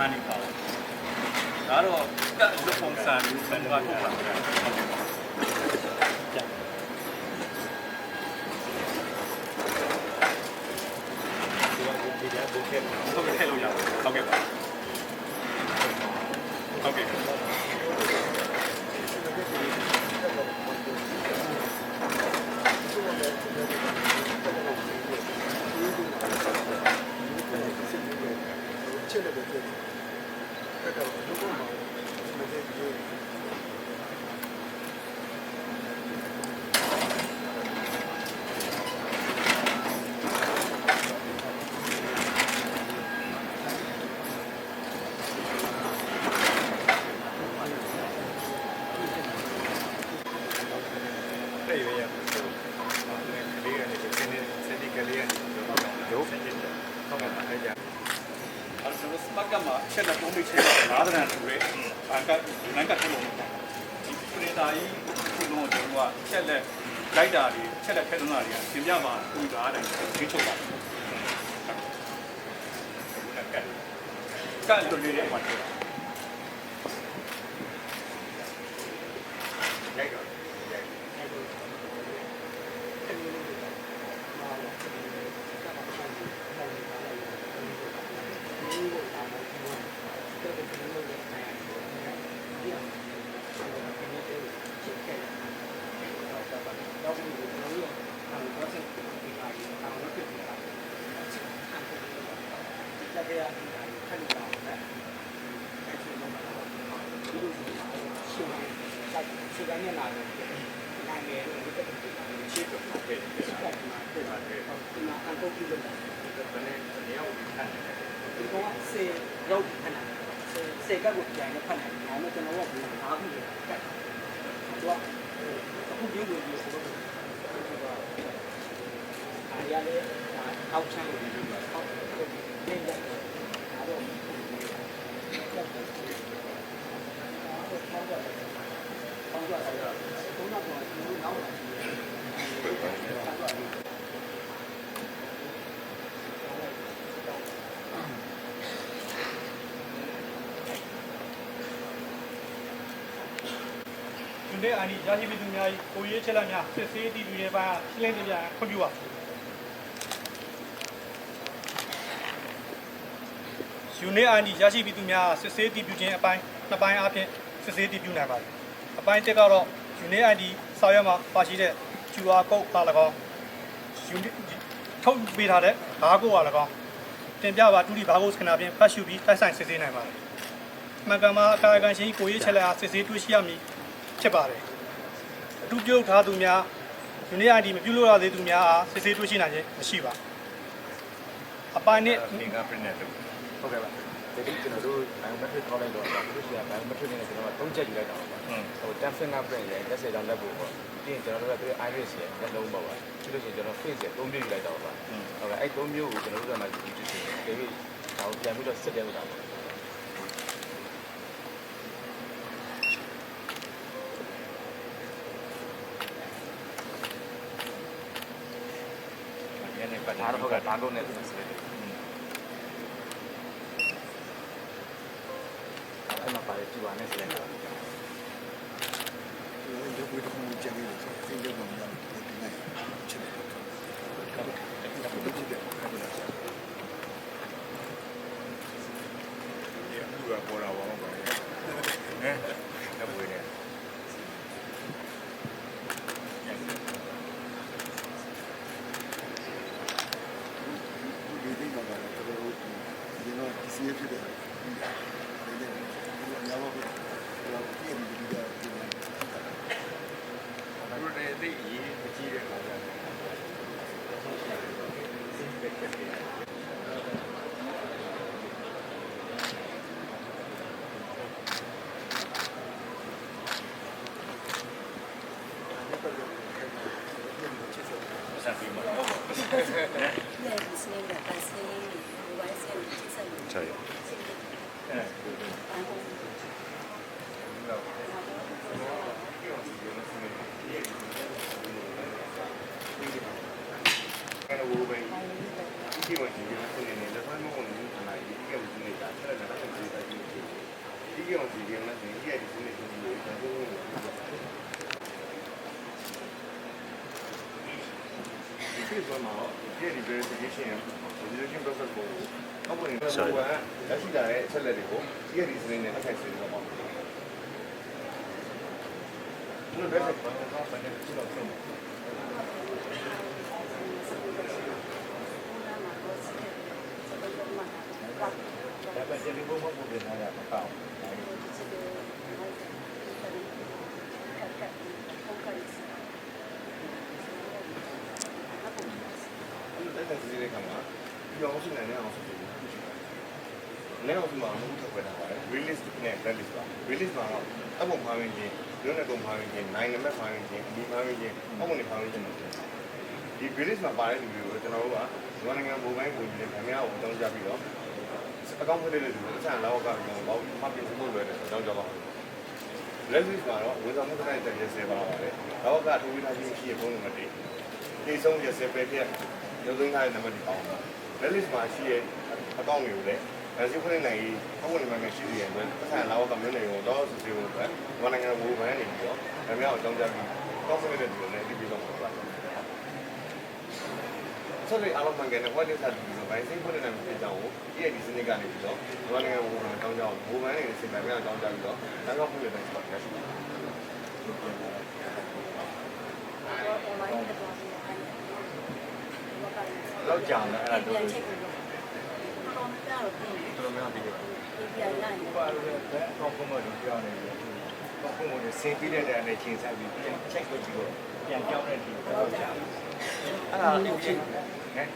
ထားနေပါဘူးဒါတော့ကတ်လုပ်ပုံစံမျိုးပဲတော့ထုတ်လာတယ်ဟုတ်ကဲ့ဒီကဘုခဲဟုတ်ကဲ့ထည့်လို့ရပါတယ်ဟုတ်ကဲ့ပါဟုတ်ကဲ့ ချက်လက်ပဲပြောတယ်။အဲ့တော့ဘုရားမှာမတည့်ဘူး တဲ့ရွေးရဟုတ်ကဲ့ကလေးကနေစနေစနေကလေးကနေတော့ဆက်ကြည့်တယ်ဟုတ်ကဲ့အဲ့ကြအဲ့ဆိုစပတ်ကမှာချက်လက်ပုံးပြီးချက်လာတဲ့တူရဲ့အကနန်ကထုံးလို့ဒီပရိသတ်ကြီးခုလုံးကျွန်တော်ကချက်လက်လိုက်တာတွေချက်လက်ထဲသွင်းတာတွေကသင်ပြမှာပူတာတယ်ထိချုပ်ပါကဲကဲလွတ်ရတဲ့မှာရိုက်တော့ရိုက် ဒီကနေ့လာတယ်နိုင်တယ်လို့ဒီကနေ့ ရှေ့ကမှာထည့်တယ်ဆက်ပါတယ်ပါတယ် ဒီမှာအကုန်ပြုလုပ်တာ ဘယ်နဲ့နေရာကိုခံတယ် ဒီကောင်ကစေရုပ်ခဏစေစေကကိုကြိုင်နဲ့ဖတ်နေ တယ်။ဒါမှကျွန်တော်ကဘူးအားဘူးလေကတ်။သူကအခုပြုလို့ဒီဆိုတော့အားရလေအောက်ချမ်းလို့ဒီလိုအောက်ကိုနေကြတယ်။ဒါတော့ဆောင်းကြတယ်။ဆောင်းကြတယ်။ဘုန်းတော်ကကျွန်တော်နောက်လာတယ်။ ဒီ နေ့အာနီရရှိပြည်သူများကိုရေးချက်လက်များစစ်ဆေးတည်တည်ရဲ့ပိုင်းရှင်းလင်းပြပြခွင့်ပြုပါယူနစ်အာနီရရှိပြည်သူများစစ်ဆေးတည်ပြုခြင်းအပိုင်းနှစ်ပိုင်းအပြင်စစ်ဆေးတည်ပြုနိုင်ပါတယ်အပိုင်းတစ်ကတော့ယူနစ်အာနီစာရွက်မှာပါရှိတဲ့ QR code ပါ၎င်းယူနစ်ထုတ်ပေးထားတဲ့ဘားကိုပါ၎င်းတင်ပြပါတူဒီဘားကိုစကနာဖြင့်ဖတ်ရှုပြီးတိုက်ဆိုင်စစ်ဆေးနိုင်ပါတယ်မှန်ကန်မှာအကာအကန်ရှိကိုရေးချက်လက်အားစစ်ဆေးတွေ့ရှိရမည် ဖြစ်ပါတယ်အတူပြုတ်ထားသူများယူနီ ID မပြုလို့ရသေးသူများအားစစ်ဆေးတွေ့ရှိနိုင်ခြင်းမရှိပါအပိုင်းနဲ့ဖင်ဂါပရင့်နဲ့လုပ်ဟုတ်ကဲ့ပါဒီဒီကျွန်တော်တို့ biometric ခေါ်လိုက်တော့အခုရှိရ biometric နဲ့ကျွန်တော်ကသုံးချက်ယူလိုက်တာပါဟွန်းဟို tap fingerprint ရဲ့လက်စေတောင်လက်ဖို့ပေါ့ပြီးရင်ကျွန်တော်တို့ကသူ iris ရဲ့လက်လုံးပေါ့ပါပြီးလို့ရှိရင်ကျွန်တော် face ရဲ့သုံးမျိုးယူလိုက်တော့ပါဟုတ်ကဲ့အဲ့သုံးမျိုးကိုကျွန်တော်တို့ကမှဒီဒီဒီဒီပြီးဒါကိုပြန်ပြီးတော့စစ်တယ်လို့တာပေါ့ညနေပတ်ဒါတော့ဟုတ်ကဲ့ဒါကုန်နဲ့စစ်တယ်အဲ့မှာပါတယ်ကြည့်ပါနဲ့စစ်တယ်ကျွန်တော်ရုပ် ဝိတ္ထုကြံနေတယ်ဆိုရင်ရုပ်ကမှဒီနေ့ချက်လက်ကတော့ Cioè. 이게 무슨 일이 야? 이게 무슨 일이 야? 이게 무슨 일이 야? ဒီကိစ္စမှာဒီဒီ verification verification process ကိုအပေါ်နေတော့ရရှိလာတဲ့အချက်လက်တွေကိုဒီရဲ့ဒီစနေနဲ့အခိုက်ဆွေးနွေးပါမယ်ဒီလိုပဲဆက်ပါတော့ဘာနဲ့ကြည့်လို့ဆုံး ဒါပေမဲ့ဒီဘုံဘုံပြင်ထားတာမကောင်း အဲ့လို တက်တဲ့စီးတဲ့ခါမှာပြောင်းရှိနေတဲ့အောင်ဆိုပြီးလည်းအောင်မှာမဟုတ်တော့ပဲတာပါတယ် release နဲ့ release ပါ release မှာတော့အပုံမှာဝင်ခြင်းလွတ်တဲ့ပုံမှာဝင်ခြင်းနိုင်နံပါတ်မှာဝင်ခြင်းဒီမှာဝင်ခြင်းအပုံနဲ့မှာဝင်ခြင်းဒီ release မှာပါတဲ့လူတွေကိုကျွန်တော်တို့ကမြန်မာနိုင်ငံဘုံပိုင်းဝင်ခြင်းခင်ဗျားကိုအကြောင်းကြားပြီးတော့အကောင့်ဖွင့်တဲ့လူတွေအဆန်လောက်ကကျွန်တော်ဘောက်မှပြင်ဖို့လွယ်တယ်ဆိုတော့ကြောင်းကြပါ release မှာတော့ဝန်ဆောင်မှုတိုင်းတက်ရစေပါပါတယ်လောက်ကထိုးပြီးသားချင်းရှိရဖုန်းနံပါတ်တွေဒီဆုံးရစေပဲပြ ရုပ်သိမ်းထားတဲ့နံပါတ်တွေပေါင်းပါ release မှာရှိရဲ့အကောင့်တွေကိုလည်းအဲစီဖွင့်နိုင်ရေးအဝင်မှာမရှိသေးတဲ့အတွက်အဆန်လောက်ကမျိုးနေကိုတော့စစ်စစ်ဖို့အတွက်မြန်မာနိုင်ငံဘူဘန်းနေပြီးတော့ခင်ဗျားကိုအကြောင်းကြားပြီးကောင်းတဲ့လူတွေနဲ့တည်ပြီးတော့ပါဆက်လက်အားလုံးမှန်ကန်တဲ့ what is that ဒီဘိုင်းစိတ်ဖွင့်နေတဲ့ဖြစ်ကြောင်းကိုဒီရဲ့ဒီစနစ်ကနေပြီးတော့မြန်မာနိုင်ငံဘူဘန်းအကြောင်းကြားဘူဘန်းနေစင်ပိုင်းအကြောင်းကြားပြီးတော့နောက်တော့ဖွင့်တဲ့တိုင်းပတ်ရရှိပါတယ် တော့ကြာတယ်အဲ့ဒါတော့ပြန်ချက်ကိုတော့တော်တော်ပြင်တော်တော်များများပြီးတော့ပြန်လိုက်ဘာလို့လဲဘယ်အကောင့်ပုံမှန်ပြောနေလဲ။ကောက်ပုံကိုစင်ပြီးတဲ့တည်းနဲ့ချိန်ဆက်ပြီးပြန် check လုပ်ပြီးတော့ပြန်ကြောင်းတဲ့ဒီတော့ကြာ။အဲ့ဒါအချင်းဟမ်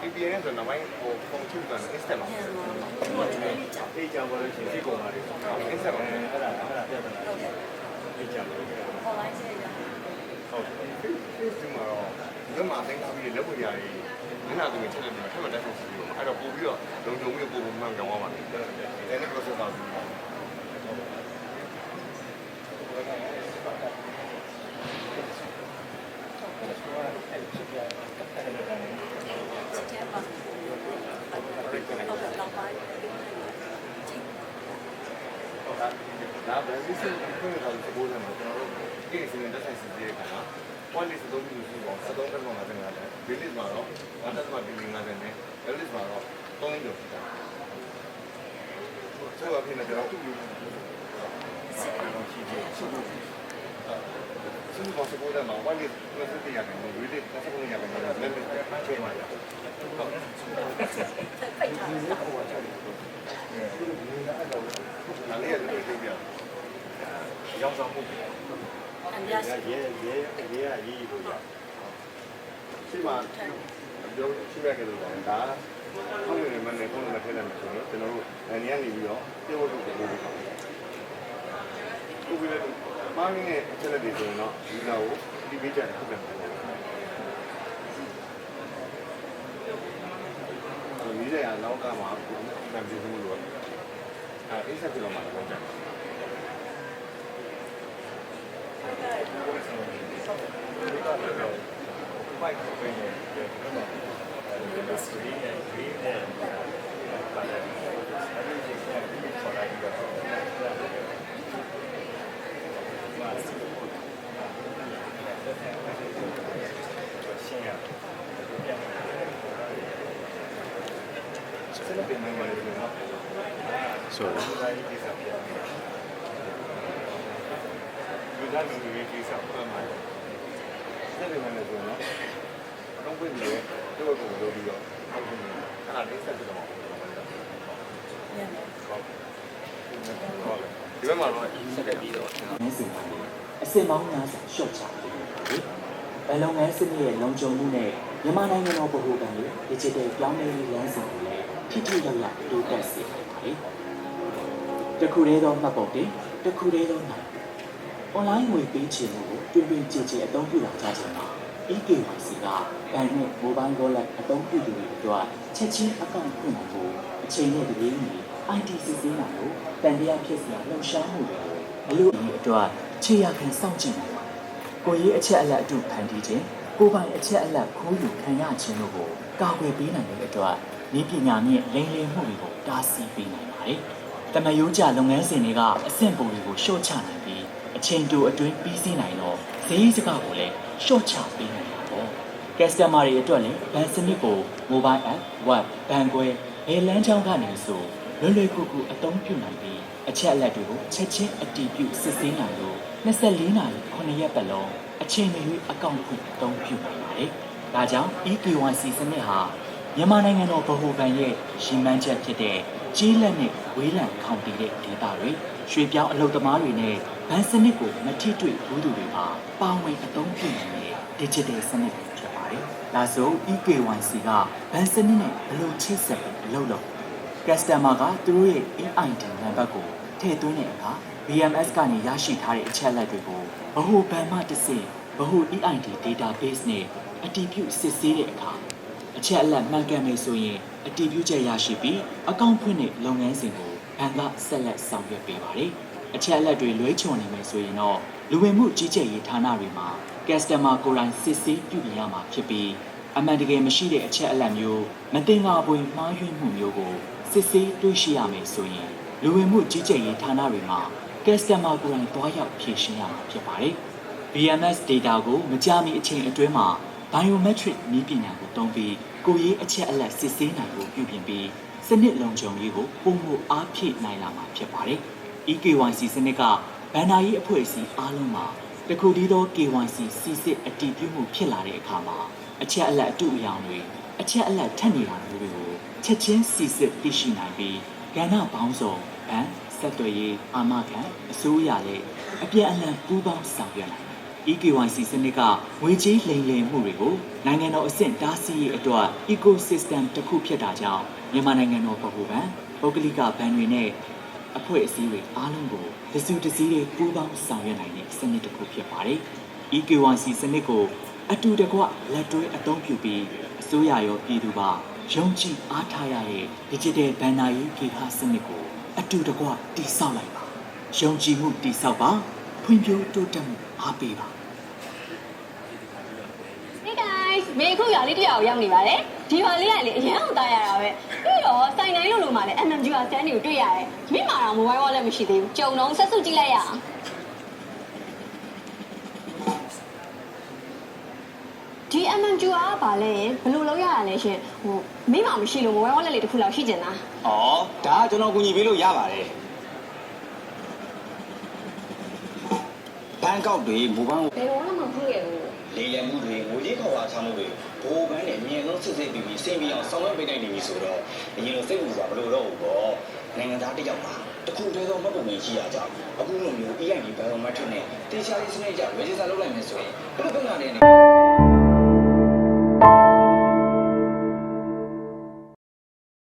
PPN ဆိုတော့နောက်ပိုင်းဟိုပုံချုပ်တာ instant မှာပြန်တော့ဘာလို့လဲကြောက်အေးကြောင်ပါလို့ရှိရင်ဒီကုန်ပါလေ။ instant မှာအဲ့ဒါအဲ့ဒါပြဿနာဟုတ်ကဲ့အေးကြောင်လို့ online ချက်ရဟုတ်တယ် Facebook မှာတော့ ဒီမှာအသိသားပြီးလက်ဝယ်ရာကြီးမျက်နှာသူတွေချက်လက်တွေထပ်မတက်ဖို့စီပြီးတော့အဲ့တော့ပို့ပြီးတော့လုံခြုံမှုပို့ဖို့မှန်ကြောင်းပါပါတယ်ဒီနေ့ process တော့ချက်ချက်ပါဟုတ်ကဲ့တော့ပါချက်ဒါပဲဒီစင်ဖွင့်တော့ဒီဘိုးထဲမှာကျွန်တော်တို့ဒီစင်တက်ဆိုင်စီတဲ့ခါမှာ one list သုံးခုရှိတော့73တက်မှာတင်လာတယ် release မှာတော့1တက်မှာဒီ50နဲ့ release မှာတော့3ကျော်ရှိတာဆိုတော့ဖြစ်နေကျွန်တော်သူ့ယူတော့ရှိတယ်ရှိတယ်သူ့ဘောစပေါ်တယ်မှာ one list 20ရတယ် release 20ရတယ်လည်းလည်းချိန်မှာဟုတ်ဖိတ်ထားတာဒါလေးရတယ်ပြောပြရောင်းဆောင်မှု အများကြီးရဲရဲရဲရရေးလို့ရရှိမှပြောရှိရခဲ့လို့ဒါဒါဟုတ်တယ်မနေ့ကလည်းထည့်လိုက်မှဆိုတော့ကျွန်တော်တို့အနေနဲ့နေပြီးတော့ပြေဖို့လုပ်တယ်လို့ပြောတယ်။ကိုယ်ကလည်းမာမင်းနဲ့အချက်လက်တွေဆိုရင်တော့ဒီလောက်ကိုဒီပေးကြတယ်ဟုတ်တယ်။ဒီရရလောက်ကမှာနံပြမှုလို့အဲအိဆက်ပြတော့မှာတော့ကြတယ် ဘိုက်ကိုပြင်နေတယ်ဒီမှာဒါစရီနဲ့ဂရီးနဲ့ပါတယ်အဲ့ဒီကြီးကခေါ်လိုက်ပြီးတော့မာစီရှင်းရပြန် ဆက်လက်ပြင်နေမှာလို့နော် ဆိုတော့ဒါကြီးကိစ္စပြန် လူသားလူတွေကိစ္စမှန်ပါတယ်ဆက်လက်ပြင်နေဆိုတော့တော့ပြင်ပြီးတော့တော့ကိုလိုပြီးတော့ဟုတ်ကဲ့အဲ့ဒါလေးဆက်ပြတော့မှာဟုတ်ပြန်တယ်ဒီဘက်မှာတော့ဆက်လက်ပြီးတော့ငန်းစင်ပါလေအစင်မောင်းများစွာရှော့ချပေးတယ်လေဘယ်လုပ်ငန်းစနစ်ရဲ့လုံခြုံမှုနဲ့မြန်မာနိုင်ငံတော်ဗဟိုဘဏ်ရဲ့ digital ပြောင်းလဲရေးလမ်းစဉ်ကိုလည်းထိထိရောက်ရောက်တိုးတက်စေနိုင်ပါလေတခုတည်းသောမှတ်ပုံတင်တခုတည်းသောနိုင် online ငွေပေးချေမှုကိုတွင်တွင်ကြည်ကြည်အသုံးပြုလာကြခြင်းမှာ EKYC ကဘဏ်နဲ့ mobile wallet အသုံးပြုသူတွေအတွက်ချက်ချင်းအကောင့်ဖွင့်နိုင်ဖို့အချိန်နဲ့တပြေးညီ IT စစ်ဆေးနိုင်လို့တန်တရားဖြစ်စရာလှုပ်ရှားမှုတွေကိုအလို့အရင်အတွက်ခြေရခံစောင့်ကြည့်နိုင်ပါတယ်။ကိုယ်ရေးအချက်အလက်အတုဖန်တီးခြင်းကိုယ်ပိုင်အချက်အလက်ခိုးယူခံရခြင်းတို့ကိုကာကွယ်ပေးနိုင်တဲ့အတွက်ဤပညာနဲ့လိမ်လည်မှုတွေကိုတားဆီးပေးနိုင်ပါတယ်။တမယိုးကြလုပ်ငန်းစဉ်တွေကအဆင့်ပုံတွေကိုရှော့ချနိုင်ပြီး အချိန်တိုအတွင်းပြီးစီးနိုင်တော့ဈေးစကားကိုလည်းရှော့ချပေးနိုင်တာပေါ့ကက်စတမာတွေအတွက်လည်းဘဏ်စနစ်ကို mobile app, web, ဘဏ်ခွဲဘယ်လမ်းကြောင်းကနေဆိုလွယ်လွယ်ကူကူအသုံးပြုနိုင်ပြီးအချက်အလက်တွေကိုချက်ချင်းအတည်ပြုစစ်ဆေးနိုင်လို့24နာရီ9ရက်ပတ်လုံးအချိန်မရွေးအကောင့်ဖွင့်အသုံးပြုနိုင်ပါတယ်။ဒါကြောင့် EKYC စနစ်ဟာမြန်မာနိုင်ငံတော်ဗဟိုဘဏ်ရဲ့ရည်မှန်းချက်ဖြစ်တဲ့ကြီးလက်နဲ့ဝေးလံခေါင်တည်တဲ့ဒေသတွေ ရွှေပြောင်းအလုပ်သမားတွေနဲ့ဘဏ်စနစ်ကိုမထိတွေ့ဘူးသူတွေပါပါဝင်အသုံးပြုနိုင်တဲ့ digital စနစ်ဖြစ်ပါတယ်။ဒါဆို EKYC ကဘဏ်စနစ်နဲ့ဘယ်လိုချိတ်ဆက်ပြီးအလုပ်လုပ် customer ကသူတို့ရဲ့ EID နံပါတ်ကိုထည့်သွင်းတဲ့အခါ BMS ကနေရရှိထားတဲ့အချက်အလက်တွေကိုဗဟိုဘဏ်မှတစ်ဆင့်ဗဟို EID database နဲ့အတည်ပြုစစ်ဆေးတဲ့အခါအချက်အလက်မှန်ကန်မယ်ဆိုရင်အတည်ပြုချက်ရရှိပြီးအကောင့်ဖွင့်တဲ့လုပ်ငန်းစဉ်ကို ဘဏ်ကဆက်လက်ဆောင်ရွက်ပေးပါတယ်။အချက်အလက်တွေလွဲချော်နေမယ်ဆိုရင်တော့လူဝင်မှုကြီးကြပ်ရေးဌာနတွေမှာ customer ကိုယ်တိုင်စစ်ဆေးပြုပြင်ရမှာဖြစ်ပြီးအမှန်တကယ်မရှိတဲ့အချက်အလက်မျိုးမတင်ငါပွေမှားယွင်းမှုမျိုးကိုစစ်ဆေးတွေ့ရှိရမယ်ဆိုရင်လူဝင်မှုကြီးကြပ်ရေးဌာနတွေမှာ customer ကိုယ်တိုင်တွားရောက်ဖြည့်ရှင်းရမှာဖြစ်ပါတယ်။ BMS data ကိုမကြာမီအချိန်အတွင်းမှာ biometric နည်းပညာကိုသုံးပြီးကိုယ်ရေးအချက်အလက်စစ်ဆေးနိုင်ဖို့ပြုပြင်ပြီး စနစ်လုံခြုံရေးကိုပုံမှုအားဖြည့်နိုင်လာမှာဖြစ်ပါတယ်။ EKYC စနစ်ကဘန်နာရေးအဖွဲ့အစည်းအားလုံးမှာတခုတည်းသော KYC စီစစ်အတည်ပြုမှုဖြစ်လာတဲ့အခါမှာအချက်အလက်အတုအယောင်တွေအချက်အလက်ထက်နေတာမျိုးတွေကိုချက်ချင်းစီစစ်သိရှိနိုင်ပြီးကဏ္ဍပေါင်းစုံဘဏ်ဆက်သွယ်ရေးအာမခံအစိုးရလည်းအပြန်အလှန်ပူးပေါင်းဆောင်ရွက်နိုင်တယ်။ EKYC စနစ်ကငွေကြေးလိမ်လည်မှုတွေကိုနိုင်ငံတော်အဆင့်တားဆီးရေးအတွက် ecosystem တစ်ခုဖြစ်တာကြောင့်မြန်မာနိုင်ငံတော်ဗဟိုဘဏ်ပုဂ္ဂလိကဘဏ်တွေနဲ့အဖွဲ့အစည်းတွေအားလုံးကိုတစုတစည်းတွေပူးပေါင်းဆောင်ရွက်နိုင်တဲ့စနစ်တစ်ခုဖြစ်ပါတယ်။ EKYC စနစ်ကိုအတူတကွလက်တွဲအသုံးပြုပြီးအစိုးရရောပြည်သူပါယုံကြည်အားထားရတဲ့ digital ဘဏ္ဍာရေးကိဟာစနစ်ကိုအတူတကွတည်ဆောက်လိုက်ပါယုံကြည်မှုတည်ဆောက်ပါဖွံ့ဖြိုးတိုးတက်မှုအားပေးပါ မေအခုရွာလေးတစ်ရွာကိုရောက်နေပါတယ်ဒီရွာလေးကလေအရန်အောင်သားရတာပဲပြီးတော့စိုင်တိုင်းလို့လို့မှလည်း MMG ကစတန်းတွေကိုတွေ့ရတယ်မိမှာတော့ mobile wallet မရှိသေးဘူးကြုံတော့ဆက်စုကြည့်လိုက်ရအောင်ဒီ MMG ကဘာလဲဘယ်လိုလုပ်ရရလဲရှင်ဟိုမိမှာမရှိလို့ mobile wallet လေးတစ်ခုလောက်ရှိကျင်တာ။အော်ဒါကကျွန်တော်ကူညီပေးလို့ရပါတယ်။ဘန်ကောက်တွေမိုဘိုင်းဘယ်တော့မှမဖွင့်ရဘူး လေလံမှုတွေငွေကြေးခေါ်အားချမှုတွေဘိုးဘန်းနဲ့မြင်လုံးစစ်စစ်ပြီးပြီးစိတ်ပြီးအောင်ဆောင်ရွက်ပေးနိုင်နေပြီဆိုတော့အရင်လိုစိတ်ပူတာမလို့တော့ဘူးပေါ့နိုင်ငံသားတစ်ယောက်ပါတခုတည်းသောမှတ်ပုံကြီးရှိရကြအခုလိုမျိုး EID ဘယ်လိုမှထင်နေတေချာလေးစနစ်ကြ register လုပ်လိုက်မယ်ဆိုရင်ဘယ်လိုပုံစံနဲ့